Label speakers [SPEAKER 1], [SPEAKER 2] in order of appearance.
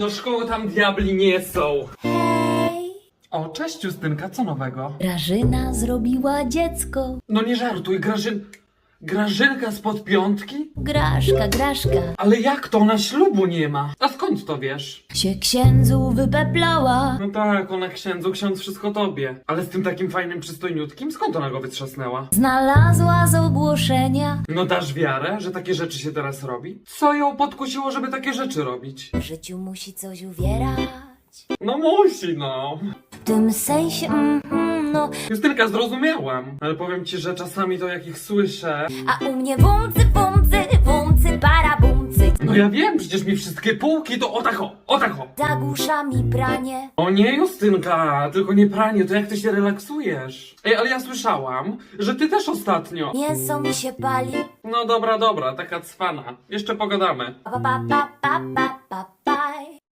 [SPEAKER 1] Do szkoły tam diabli nie są.
[SPEAKER 2] Hej,
[SPEAKER 1] O, cześć Justynka, co nowego?
[SPEAKER 2] Grażyna zrobiła dziecko.
[SPEAKER 1] No nie żartuj, Grażyn... Grażynka spod piątki?
[SPEAKER 2] Graszka, graszka.
[SPEAKER 1] Ale jak to, ona ślubu nie ma? A skąd to wiesz?
[SPEAKER 2] Się księdzu wypeplała.
[SPEAKER 1] No tak, ona księdzu, ksiądz wszystko tobie. Ale z tym takim fajnym, przystojniutkim, skąd ona go wytrzasnęła?
[SPEAKER 2] Znalazła z ogłoszenia.
[SPEAKER 1] No dasz wiarę, że takie rzeczy się teraz robi? Co ją podkusiło, żeby takie rzeczy robić?
[SPEAKER 2] W życiu musi coś uwierać.
[SPEAKER 1] No musi, no.
[SPEAKER 2] W tym sensie, mhm, no.
[SPEAKER 1] Justynka, zrozumiałam. Ale powiem ci, że czasami to jak ich słyszę...
[SPEAKER 2] A u mnie bumcy, bumcy, bumcy, para bumcy.
[SPEAKER 1] No ja wiem, przecież mi wszystkie półki to o tak o, o tak o.
[SPEAKER 2] Zagłusza mi pranie.
[SPEAKER 1] O nie, Justynka, tylko nie pranie, to jak ty się relaksujesz? Ej, ale ja słyszałam, że ty też ostatnio.
[SPEAKER 2] Mięso mi się pali.
[SPEAKER 1] No dobra, dobra, taka cwana. Jeszcze pogadamy.
[SPEAKER 2] Pa, pa, pa, pa, pa, pa,